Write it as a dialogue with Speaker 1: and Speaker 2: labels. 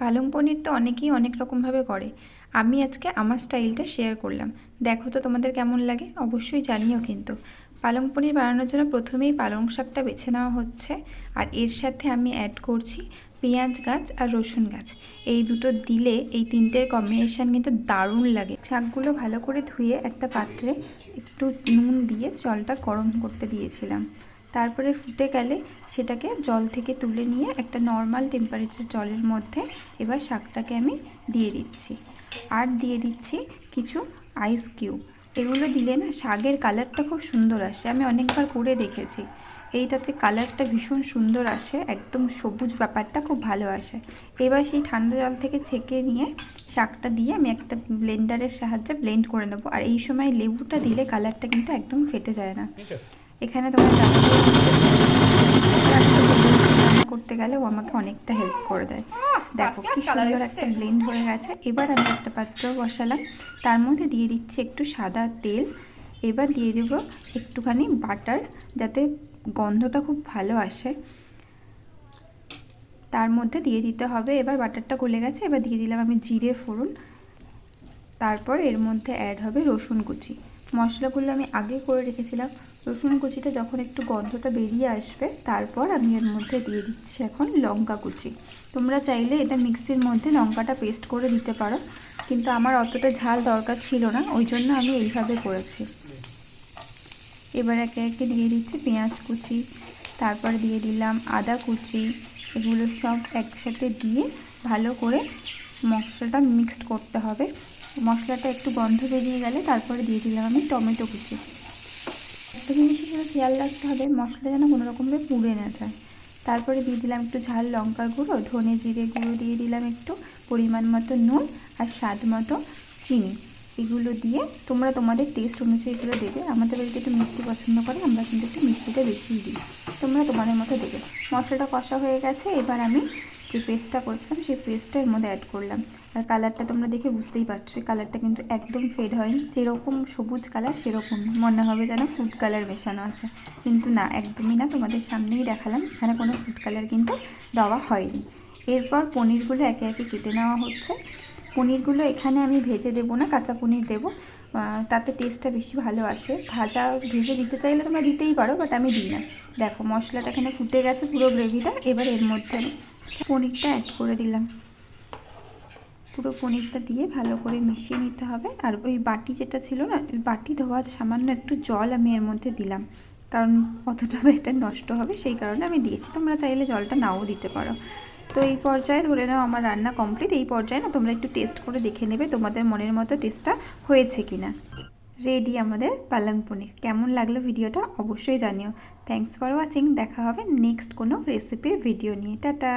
Speaker 1: পালং পনির তো অনেকেই অনেক রকমভাবে করে। আমি আজকে আমার স্টাইলটা শেয়ার করলাম। দেখো তো তোমাদের কেমন লাগে, অবশ্যই জানিও কিন্তু। পালং পনির বানানোর জন্য প্রথমেই পালং শাকটা বেছে নেওয়া হচ্ছে আর এর সাথে আমি অ্যাড করছি পেঁয়াজ গাছ আর রসুন গাছ। এই দুটো দিলে এই তিনটের কম্বিনেশান কিন্তু দারুণ লাগে। শাকগুলো ভালো করে ধুয়ে একটা পাত্রে একটু নুন দিয়ে জলটা গরম করতে দিয়েছিলাম। তারপরে ফুটে গেলে সেটাকে জল থেকে তুলে নিয়ে একটা নর্মাল টেম্পারেচার জলের মধ্যে এবার শাকটাকে আমি দিয়ে দিচ্ছি। আর দিয়ে দিচ্ছি কিছু আইস কিউব এগুলো দিলে না শাকের কালারটা খুব সুন্দর আসে। আমি অনেকবার করে দেখেছি। এইটাতে কালারটা ভীষণ সুন্দর আসে, একদম সবুজ ব্যাপারটা খুব ভালো আসে। এবার সেই ঠান্ডা জল থেকে ছেঁকে নিয়ে শাকটা দিয়ে আমি একটা ব্লেন্ডারের সাহায্যে ব্লেন্ড করে নেব। আর এই সময় লেবুটা দিলে কালারটা কিন্তু একদম ফেটে যায় না। এখানে তোমার করতে গেলে ও আমাকে অনেকটা হেল্প করে দেয়। দেখো কি সুন্দর একটা ব্লেন্ড হয়ে গেছে। এবার আমি একটা পাত্র বসালাম। তার মধ্যে দিয়ে দিচ্ছি একটু সাদা তেল। এবার দিয়ে দেবো একটুখানি বাটার যাতে গন্ধটা খুব ভালো আসে। তার মধ্যে দিয়ে দিতে হবে। এবার বাটারটা গলে গেছে। এবার দিয়ে দিলাম আমি জিরে ফোড়ন। তারপর এর মধ্যে অ্যাড হবে রসুন কুচি। মশলাগুলো আমি আগে করে রেখেছিলাম। রসুন কুচিটা যখন একটু গন্ধটা বেরিয়ে আসবে, তারপর আমি এর মধ্যে দিয়ে দিচ্ছি এখন লঙ্কা কুচি। তোমরা চাইলে এটা মিক্সির মধ্যে লঙ্কাটা পেস্ট করে দিতে পারো, কিন্তু আমার অতটা ঝাল দরকার ছিল না, ওই জন্য আমি এইভাবে করেছি। এবার একে একে দিয়ে দিচ্ছি পেঁয়াজ কুচি, তারপর দিয়ে দিলাম আদা কুচি, এগুলো সব একসাথে দিয়ে ভালো করে মশলাটা মিক্সড করতে হবে। মশলাটা একটু গন্ধ বেরিয়ে গেলে তারপরে দিয়ে দিলাম আমি টমেটো কুচি। একটা জিনিস সাথে খেয়াল রাখতে হবে, মশলা যেন কোনো রকমভাবে পুড়ে না যায়। তারপরে দিয়ে দিলাম একটু ঝাল লঙ্কার গুঁড়ো, ধনে জিরে গুঁড়ো দিয়ে দিলাম একটু পরিমাণ মতো নুন আর স্বাদ মতো চিনি। এগুলো দিয়ে তোমরা তোমাদের টেস্ট অনুযায়ী এগুলো দেবে। আমাদের বাড়িতে একটু মিষ্টি পছন্দ করে, আমরা কিন্তু একটু মিষ্টিটা বেশিই দিই। তোমরা তোমাদের মতো দেবে। মশলাটা কষা হয়ে গেছে, এবার আমি যে পেস্টটা করেছিলাম, সেই পেস্টটা এর মধ্যে অ্যাড করলাম। আর কালারটা তোমরা দেখে বুঝতেই পারছ, এই কালারটা কিন্তু একদম ফেড হয়নি। যেরকম সবুজ কালার সেরকম। মনে হবে যেন ফুড কালার মেশানো আছে। কিন্তু না, একদমই না, তোমাদের সামনেই দেখালাম। এখানে কোনো ফুড কালার কিন্তু দেওয়া হয়নি। এরপর পনিরগুলো একে একে কেটে নেওয়া হচ্ছে। পনিরগুলো এখানে আমি ভেজে দেবো না, কাঁচা পনির দেবো। তাতে টেস্টটা বেশি ভালো আসে। ভাজা, ভেজে দিতে চাইলে তোমরা দিতেই পারো বাট আমি দিই না। দেখো, মশলাটা এখানে ফুটে গেছে পুরো গ্রেভিটা এবার এর মধ্যে পনিরটা অ্যাড করে দিলাম। পুরো পনিরটা দিয়ে ভালো করে মিশিয়ে নিতে হবে। আর ওই বাটি যেটা ছিল না, ওই বাটি ধোয়ার সামান্য একটু জল আমি এর মধ্যে দিলাম। কারণ অতটা এটা নষ্ট হবে, সেই কারণে আমি দিয়েছি। তোমরা চাইলে জলটা নাও দিতে পারো। তো এই পর্যায়ে ধরে নাও আমার রান্না কমপ্লিট এই পর্যায়ে না তোমরা একটু টেস্ট করে দেখে নেবে তোমাদের মনের মতো টেস্টটা হয়েছে কি না রেডি আমাদের পালং পনির। কেমন লাগল ভিডিওটা অবশ্যই জানিও। থ্যাংকস ফর ওয়াচিং দেখা হবে নেক্সট কোনো রেসিপির ভিডিও নিয়ে। টাটা!